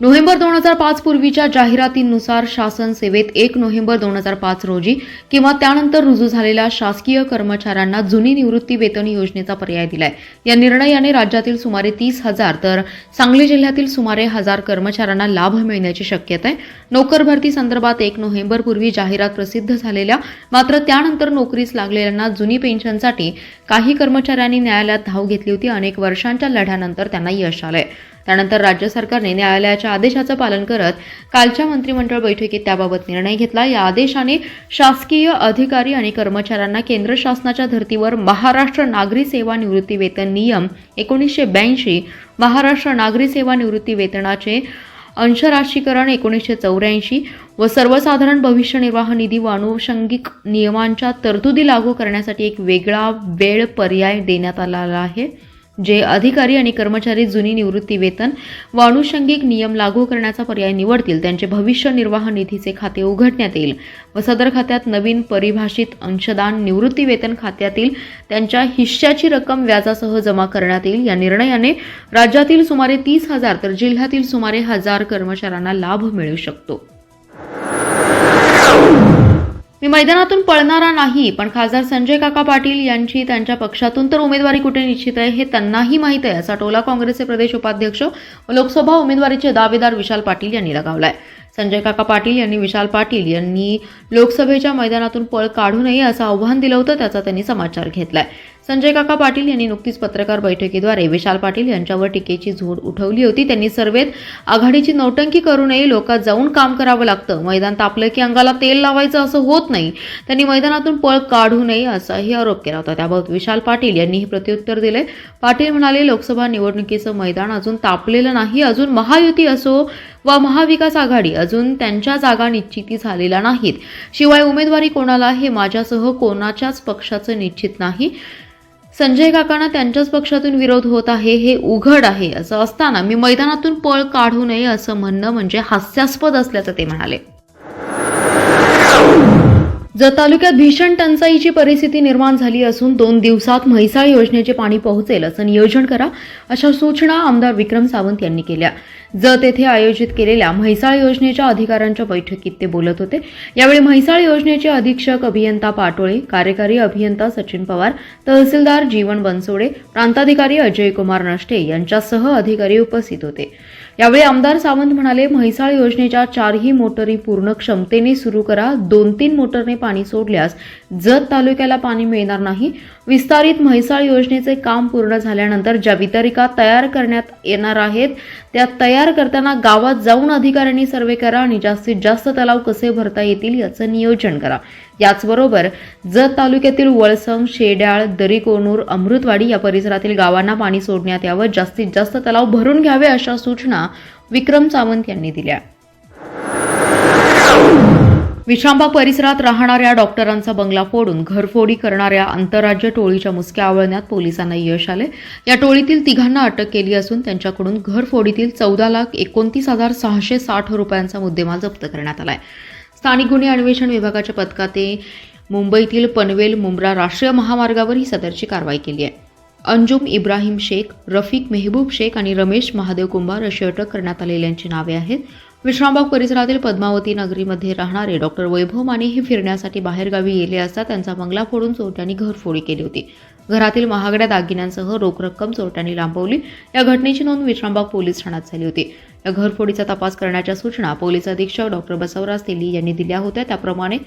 November दोन हजार पाच पूर्वीच्या जाहिरातींनुसार शासन सेवेत एक नोव्हेंबर दोन हजार पाच रोजी किंवा त्यानंतर रुजू झालेल्या शासकीय कर्मचाऱ्यांना जुनी निवृत्ती वेतन योजनेचा पर्याय दिलाय. या निर्णयाने राज्यातील सुमारे तीस हजार तर सांगली जिल्ह्यातील सुमारे हजार कर्मचाऱ्यांना लाभ मिळण्याची शक्यता आहे. नोकर भरती संदर्भात एक नोव्हेंबर पूर्वी जाहिरात प्रसिद्ध झालेल्या मात्र त्यानंतर नोकरीस लागलेल्यांना जुनी पेन्शनसाठी काही कर्मचाऱ्यांनी न्यायालयात धाव घेतली होती. अनेक वर्षांच्या लढ्यानंतर त्यांना यश आलंय. त्यानंतर राज्य सरकारने न्यायालयाच्या आदेशाचं पालन करत कालच्या मंत्रिमंडळ बैठकीत त्याबाबत निर्णय घेतला. या आदेशाने शासकीय अधिकारी आणि कर्मचाऱ्यांना केंद्र शासनाच्या धर्तीवर महाराष्ट्र नागरी सेवा निवृत्ती वेतन नियम एकोणीसशे ब्याऐंशी महाराष्ट्र नागरी सेवा निवृत्ती वेतनाचे अंशराशीकरण एकोणीसशे चौऱ्याऐंशी व सर्वसाधारण भविष्य निर्वाह निधी व अनुषंगिक नियमांच्या तरतुदी लागू करण्यासाठी एक वेगळा वेळ पर्याय देण्यात आला आहे. जे अधिकारी आणि कर्मचारी जुनी निवृत्ती वेतन व अनुषंगिक नियम लागू करण्याचा पर्याय निवडतील त्यांचे भविष्य निर्वाह निधीचे खाते उघडण्यात येईल व सदर खात्यात नवीन परिभाषित अंशदान निवृत्ती वेतन खात्यातील त्यांच्या हिश्श्याची रक्कम व्याजासह जमा करण्यात येईल. या निर्णयाने राज्यातील सुमारे तीस हजार तर जिल्ह्यातील सुमारे हजार कर्मचाऱ्यांना लाभ मिळू शकतो. मी मैदानातून पळणारा नाही पण खासदार संजय काका पाटील यांची त्यांच्या पक्षातून तर उमेदवारी कुठे निश्चित आहे हे त्यांनाही माहीत आहे असा टोला काँग्रेसचे प्रदेश उपाध्यक्ष व लोकसभा उमेदवारीचे दावेदार विशाल पाटील यांनी लगावलाय. संजय काका पाटील यांनी विशाल पाटील यांनी लोकसभेच्या मैदानातून पळ काढू नये असं आव्हान दिलं होतं त्याचा त्यांनी समाचार घेतलाय. संजय काका पाटील यांनी नुकतीच पत्रकार बैठकीद्वारे विशाल पाटील यांच्यावर टीकेची झोड उठवली होती. त्यांनी सर्वेत आघाडीची नौटंकी करू नये लोकात जाऊन काम करावं लागतं. मैदान तापलं की अंगाला तेल लावायचं असं होत नाही. त्यांनी मैदानातून पळ काढू नये असाही आरोप केला होता. त्याबाबत विशाल पाटील यांनीही प्रत्युत्तर दिले. पाटील म्हणाले लोकसभा निवडणुकीचं मैदान अजून तापलेलं नाही. अजून महायुती असो व महाविकास आघाडी अजून त्यांच्या जागा निश्चिती झालेल्या नाहीत. शिवाय उमेदवारी कोणाला हे माझ्यासह कोणाच्याच पक्षाचं निश्चित नाही. संजय काकांना त्यांच्याच पक्षातून विरोध होत आहे हे उघड आहे असं असताना मी मैदानातून पळ काढू नये असं म्हणणं म्हणजे हास्यास्पद असल्याचं ते म्हणाले. जत तालुक्यात भीषण टंचाईची परिस्थिती निर्माण झाली असून दोन दिवसात म्हैसाळ योजनेचे पाणी पोहोचेल असं नियोजन करा अशा सूचना आमदार विक्रम सावंत यांनी केल्या. जत येथे आयोजित केलेल्या म्हैसाळ योजनेच्या अधिकाऱ्यांच्या बैठकीत ते बोलत होते. यावेळी म्हैसाळ योजनेचे अधीक्षक अभियंता पाटोळे कार्यकारी अभियंता सचिन पवार तहसीलदार जीवन बनसोडे प्रांताधिकारी अजय कुमार नष्टे यांच्यासह अधिकारी उपस्थित होते. यावेळी आमदार सावंत म्हणाले म्हैसाळ योजनेच्या चारही मोटरी पूर्ण क्षमतेने सुरू करा. दोन तीन मोटरने पाणी सोडल्यास जत तालुक्याला पाणी मिळणार नाही. विस्तारित म्हैसाळ योजनेचे काम पूर्ण झाल्यानंतर ज्या वितरिका तयार करण्यात येणार आहेत. त्या तयार करताना गावात जाऊन अधिकाऱ्यांनी सर्वे करा आणि जास्तीत जास्त तलाव कसे भरता येतील याचं नियोजन करा. याचबरोबर जत तालुक्यातील वळसंग शेड्याळ दरीकोनूर अमृतवाडी या परिसरातील गावांना पाणी सोडण्यात यावं जास्तीत जास्त तलाव भरून घ्यावे अशा सूचना विक्रम सावंत यांनी दिल्या. विश्रामबाग परिसरात राहणाऱ्या डॉक्टरांचा बंगला फोडून घरफोडी करणाऱ्या आंतरराज्य टोळीच्या मुसक्या आवळण्यात पोलिसांना यश आले. या टोळीतील तिघांना अटक केली असून त्यांच्याकडून घरफोडीतील चौदा लाख एकोणतीस हजार सहाशे साठ रुपयांचा मुद्देमाल जप्त करण्यात आला आहे स्थानिक गुन्हे अन्वेषण विभागाच्या पथकाने मुंबईतील पनवेल मुंब्रा राष्ट्रीय महामार्गावर ही सदरची कारवाई केली आहे. अंजुम इब्राहिम शेख रफिक मेहबूब शेख आणि रमेश महादेव कुंभार अशी अटक करण्यात आलेल्यांची नावे आहेत. विश्रामबाग परिसरातील पद्मावती नगरीमध्ये राहणारे डॉक्टर वैभव माने हे फिरण्यासाठी बाहेरगावी गेले असता त्यांचा बंगला फोडून चोरट्यांनी घरफोडी केली होती. घरातील महागड्या दागिन्यांसह रोख रक्कम चोरट्यांनी लांबवली. या घटनेची नोंद विश्रामबाग पोलीस ठाण्यात झाली होती. या घरफोडीचा तपास करण्याच्या सूचना पोलीस अधीक्षक डॉक्टर बसवराज तेली यांनी दिल्या होत्या. त्याप्रमाणे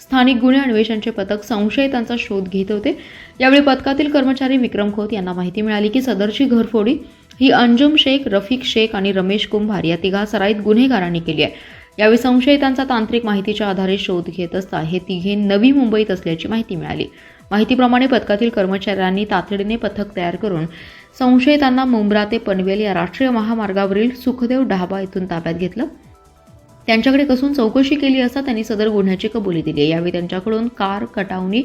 स्थानिक गुन्हे अन्वेषणचे पथक संशयितांचा शोध घेत होते. यावेळी पथकातील कर्मचारी विक्रम खोत यांना माहिती मिळाली की सदरची घरफोडी ही अंजुम शेख रफिक शेख आणि रमेश कुंभार या तिघा सराईत गुन्हेगारांनी केली आहे. यावेळी संशयितांचा तांत्रिक माहितीच्या आधारे शोध घेत असता हे तिघे नवी मुंबईत असल्याची माहिती मिळाली. माहितीप्रमाणे पथकातील कर्मचाऱ्यांनी तातडीने पथक तयार करून संशयितांना मुंब्रा ते पनवेल या राष्ट्रीय महामार्गावरील सुखदेव ढाबा इथून ताब्यात घेतलं. त्यांच्याकडे कसून चौकशी केली असता त्यांनी सदर गुन्ह्याची कबुली दिली. यावेळी त्यांच्याकडून कार कटावणी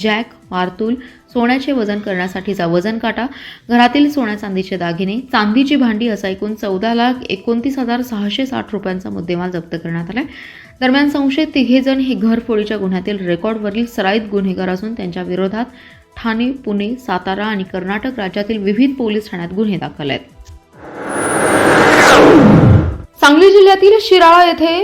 जॅक मारतूल सोन्याचे वजन करण्यासाठीचा वजन काटा घरातील सोन्या चांदीचे दागिने चांदीची भांडी असा एकूण चौदा लाख एकोणतीस हजार सहाशे साठ रुपयांचा मुद्देमाल जप्त करण्यात आलाय. दरम्यान संशयित तिघेजण हे घरफोडीच्या गुन्ह्यातील रेकॉर्डवरील सराईत गुन्हेगार असून त्यांच्या विरोधात ठाणे पुणे सातारा आणि कर्नाटक राज्यातील विविध पोलीस ठाण्यात गुन्हे दाखल आहेत. सांगली जिल्ह्यातील शिराळा येथे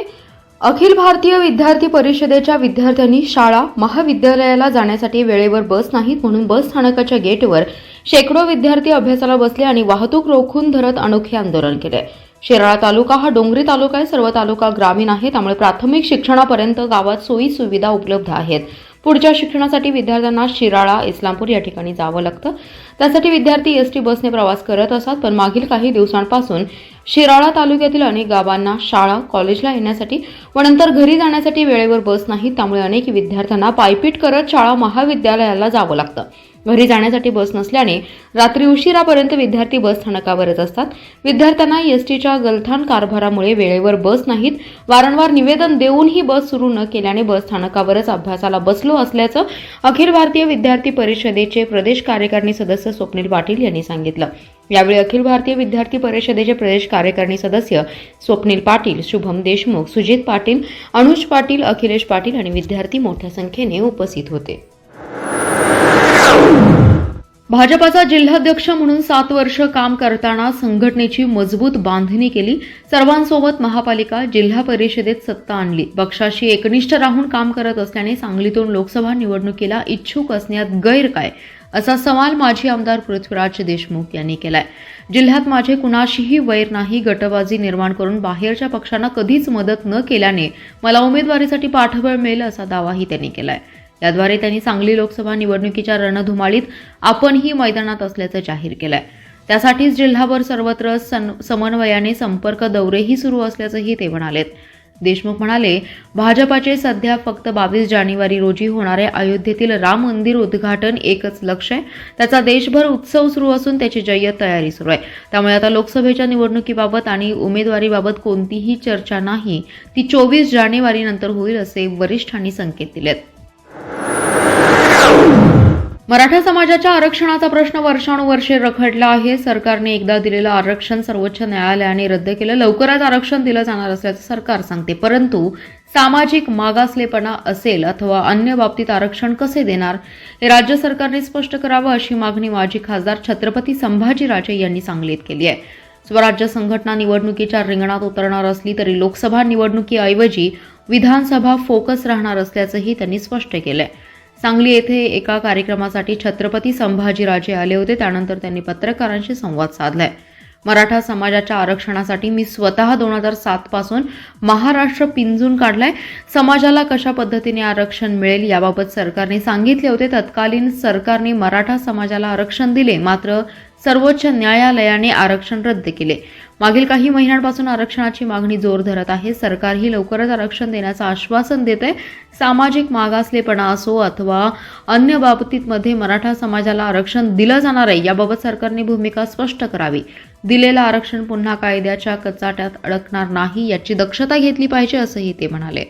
अखिल भारतीय विद्यार्थी परिषदेच्या विद्यार्थ्यांनी शाळा महाविद्यालयाला जाण्यासाठी वेळेवर बस नाहीत म्हणून बस स्थानकाच्या गेटवर शेकडो विद्यार्थी अभ्यासाला बसले आणि वाहतूक रोखून धरत अनोखे आंदोलन केले. शिराळा तालुका हा डोंगरी तालुका आहे. सर्व तालुका ग्रामीण आहे त्यामुळे प्राथमिक शिक्षणापर्यंत गावात सोयी सुविधा उपलब्ध आहेत. पुढच्या शिक्षणासाठी विद्यार्थ्यांना शिराळा इस्लामपूर या ठिकाणी जावं लागतं. त्यासाठी विद्यार्थी एस टी बसने प्रवास करत असतात. पण मागील काही दिवसांपासून शिराळा तालुक्यातील अनेक गावांना शाळा कॉलेजला येण्यासाठी व नंतर घरी जाण्यासाठी वेळेवर बस नाही. त्यामुळे अनेक विद्यार्थ्यांना पायपीट करत शाळा महाविद्यालयाला जावं लागतं. घरी जाण्यासाठी बस नसल्याने रात्री उशिरापर्यंत विद्यार्थी बस स्थानकावरच असतात. विद्यार्थ्यांना एस टीच्या गलथान कारभारामुळे वेळेवर बस नाहीत. वारंवार निवेदन देऊनही बस सुरू न केल्याने बस स्थानकावरच अभ्यासाला बसलो असल्याचं अखिल भारतीय विद्यार्थी परिषदेचे प्रदेश कार्यकारिणी सदस्य स्वप्नील पाटील यांनी सांगितलं. यावेळी अखिल भारतीय विद्यार्थी परिषदेचे प्रदेश कार्यकारिणी सदस्य स्वप्नील पाटील शुभम देशमुख सुजित पाटील अनुज पाटील अखिलेश पाटील आणि विद्यार्थी मोठ्या संख्येने उपस्थित होते. भाजपाचा जिल्हाध्यक्ष म्हणून सात वर्ष काम करताना संघटनेची मजबूत बांधणी केली. सर्वांसोबत महापालिका जिल्हा परिषदेत सत्ता आणली. पक्षाशी एकनिष्ठ राहून काम करत असल्याने सांगलीतून लोकसभा निवडणुकीला इच्छुक असण्यात गैर काय? असा सवाल माजी आमदार पृथ्वीराज देशमुख यांनी केलाय. जिल्ह्यात माझे कुणाशीही वैर नाही गटबाजी निर्माण करून बाहेरच्या पक्षांना कधीच मदत न केल्याने मला उमेदवारीसाठी पाठबळ मिळेल असा दावाही त्यांनी केलाय. याद्वारे त्यांनी सांगली लोकसभा निवडणुकीच्या रणधुमाळीत आपणही मैदानात असल्याचं जाहीर केलंय. त्यासाठीच जिल्हाभर सर्वत्र समन्वयाने संपर्क दौरेही सुरू असल्याचंही ते म्हणालेत. देशमुख म्हणाले भाजपाचे सध्या फक्त बावीस जानेवारी रोजी होणारे अयोध्येतील राम मंदिर उद्घाटन एकच लक्ष आहे. त्याचा देशभर उत्सव सुरू असून त्याची जय्यत तयारी सुरू आहे. त्यामुळे आता लोकसभेच्या निवडणुकीबाबत आणि उमेदवारीबाबत कोणतीही चर्चा नाही. ती चोवीस जानेवारीनंतर होईल असे वरिष्ठांनी संकेत दिलेत. मराठा समाजाच्या आरक्षणाचा प्रश्न वर्षानुवर्षे रखडला आहे. सरकारने एकदा दिलेलं आरक्षण सर्वोच्च न्यायालयाने रद्द केलं. लवकरच आरक्षण दिलं जाणार असल्याचं सरकार सांगते. परंतु सामाजिक मागासलेपणा असेल अथवा अन्य बाबतीत आरक्षण कसे देणार हे राज्य सरकारने स्पष्ट करावं अशी मागणी माजी खासदार छत्रपती संभाजीराजे यांनी सांगलीत केली आहे. स्वराज्य संघटना निवडणुकीच्या रिंगणात उतरणार असली तरी लोकसभा निवडणुकीऐवजी विधानसभा फोकस राहणार असल्याचंही त्यांनी स्पष्ट केलं आहे सांगली येथे एका कार्यक्रमासाठी छत्रपती संभाजीराजे आले होते. त्यानंतर त्यांनी पत्रकारांशी संवाद साधलाय. मराठा समाजाच्या आरक्षणासाठी मी स्वतः दोन हजार सात पासून महाराष्ट्र पिंजून काढलाय. समाजाला कशा पद्धतीने आरक्षण मिळेल याबाबत सरकारने सांगितले होते. तत्कालीन सरकारने मराठा समाजाला आरक्षण दिले. मात्र सर्वोच्च न्यायालयाने आरक्षण रद्द केले. मागील काही महिन्यांपासून आरक्षणाची मागणी जोर धरत आहे. सरकारही लवकरच आरक्षण देण्याचं आश्वासन देत आहे सामाजिक मागासलेपणा असो अथवा अन्य बाबतीमध्ये मराठा समाजाला आरक्षण दिलं जाणार आहे याबाबत सरकारने भूमिका स्पष्ट करावी. दिलेलं आरक्षण पुन्हा कायद्याच्या कचाट्यात अडकणार नाही याची दक्षता घेतली पाहिजे असंही ते म्हणाले.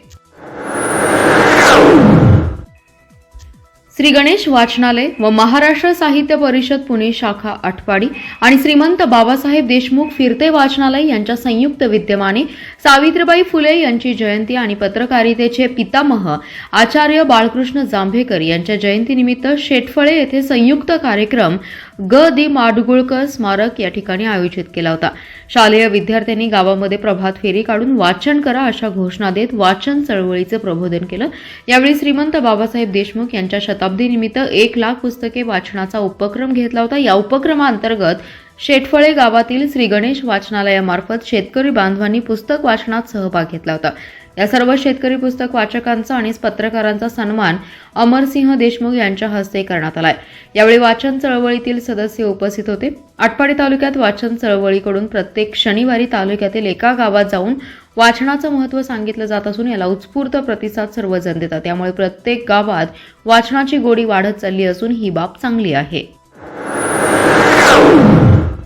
श्री गणेश वाचनालय व महाराष्ट्र साहित्य परिषद पुणे शाखा आठपाडी आणि श्रीमंत बाबासाहेब देशमुख फिरते वाचनालय यांच्या संयुक्त विद्यमाने सावित्रीबाई फुले यांची जयंती आणि पत्रकारितेचे पितामह आचार्य बाळकृष्ण जांभेकर यांच्या जयंतीनिमित्त शेटफळे येथे संयुक्त कार्यक्रम ग दि माडगुळकर स्मारक या ठिकाणी आयोजित केला होता. शालेय विद्यार्थ्यांनी गावामध्ये प्रभात फेरी काढून वाचन करा अशा घोषणा देत वाचन चळवळीचे प्रबोधन केलं. यावेळी श्रीमंत बाबासाहेब देशमुख यांच्या शताब्दीनिमित्त एक लाख पुस्तके वाचनाचा उपक्रम घेतला होता. या उपक्रमाअंतर्गत शेटफळे गावातील श्री गणेश वाचनालयामार्फत शेतकरी बांधवांनी पुस्तक वाचनात सहभाग घेतला होता. या सर्व शेतकरी पुस्तक वाचकांचा आणि पत्रकारांचा सन्मान अमरसिंह देशमुख यांच्या हस्ते करण्यात आलाय. यावेळी वाचन चळवळीतील सदस्य उपस्थित होते. आटपाडी तालुक्यात वाचन चळवळीकडून प्रत्येक शनिवारी तालुक्यातील एका गावात जाऊन वाचनाचं महत्त्व सांगितलं जात असून याला उत्स्फूर्त प्रतिसाद सर्वजण देतात. त्यामुळे प्रत्येक गावात वाचनाची गोडी वाढत चालली असून ही बाब चांगली आहे.